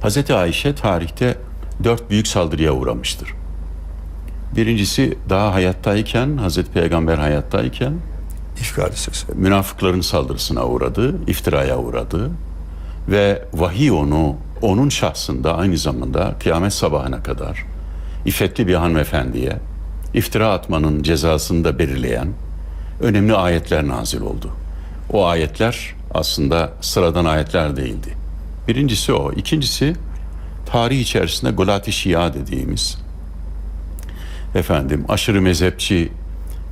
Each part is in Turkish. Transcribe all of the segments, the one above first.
Hazreti Ayşe tarihte dört büyük saldırıya uğramıştır. Birincisi daha hayattayken, Hazreti Peygamber hayattayken münafıkların saldırısına uğradı, iftiraya uğradı ve vahiy onu onun şahsında aynı zamanda kıyamet sabahına kadar iffetli bir hanımefendiye iftira atmanın cezasını da belirleyen önemli ayetler nazil oldu. O ayetler aslında sıradan ayetler değildi. Birincisi o. İkincisi tarih içerisinde Gulat-ı Şia dediğimiz efendim aşırı mezhepçi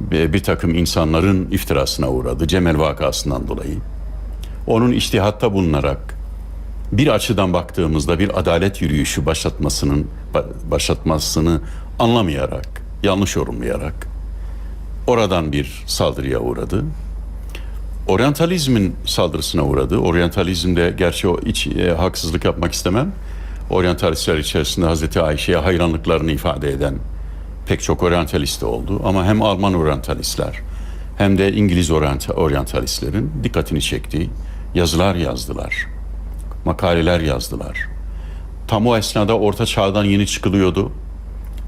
bir, takım insanların iftirasına uğradı Cemel vakasından dolayı. Onun iştihatta bulunarak bir açıdan baktığımızda bir adalet yürüyüşü başlatmasının ba- başlatmasını anlamayarak, yanlış yorumlayarak oradan bir saldırıya uğradı. Oryantalizmin saldırısına uğradı. Oryantalizmde gerçi o iç e, haksızlık yapmak istemem. Oryantalistler içerisinde Hazreti Ayşe'ye hayranlıklarını ifade eden pek çok oryantalist oldu. Ama hem Alman oryantalistler hem de İngiliz oryant- oryantalistlerin dikkatini çektiği yazılar yazdılar. Makaleler yazdılar. Tam o esnada orta çağdan yeni çıkılıyordu.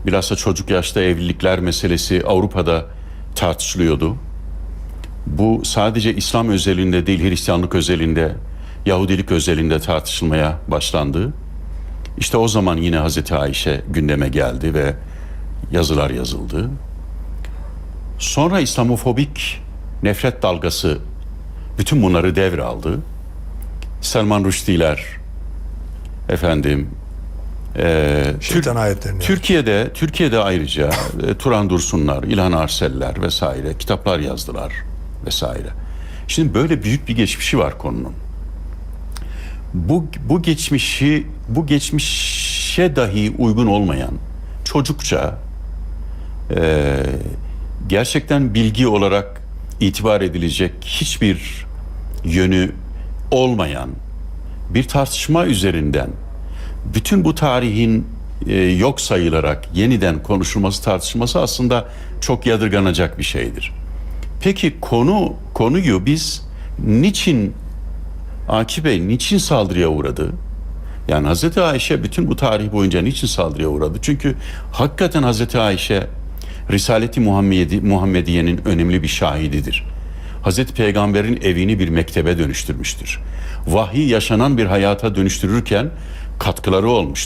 Bilhassa çocuk yaşta evlilikler meselesi Avrupa'da tartışılıyordu. Bu sadece İslam özelinde değil Hristiyanlık özelinde, Yahudilik özelinde tartışılmaya başlandı. İşte o zaman yine Hazreti Ayşe gündeme geldi ve yazılar yazıldı. Sonra İslamofobik nefret dalgası bütün bunları devraldı. Salman Rushdie'ler, efendim, eee, Şeytan ayetlerini. Türkiye'de Türkiye'de ayrıca e, Turan Dursunlar, İlhan Arseller vesaire kitaplar yazdılar vesaire. Şimdi böyle büyük bir geçmişi var konunun. Bu bu geçmişi bu geçmişe dahi uygun olmayan çocukça e, gerçekten bilgi olarak itibar edilecek hiçbir yönü olmayan bir tartışma üzerinden bütün bu tarihin e, yok sayılarak yeniden konuşulması tartışılması aslında çok yadırganacak bir şeydir. Peki konu konuyu biz niçin Akif Bey niçin saldırıya uğradı? Yani Hazreti Ayşe bütün bu tarih boyunca niçin saldırıya uğradı? Çünkü hakikaten Hazreti Ayşe Risaleti Muhammedi, Muhammediye'nin önemli bir şahididir. Hazreti Peygamber'in evini bir mektebe dönüştürmüştür. Vahiy yaşanan bir hayata dönüştürürken katkıları olmuştur.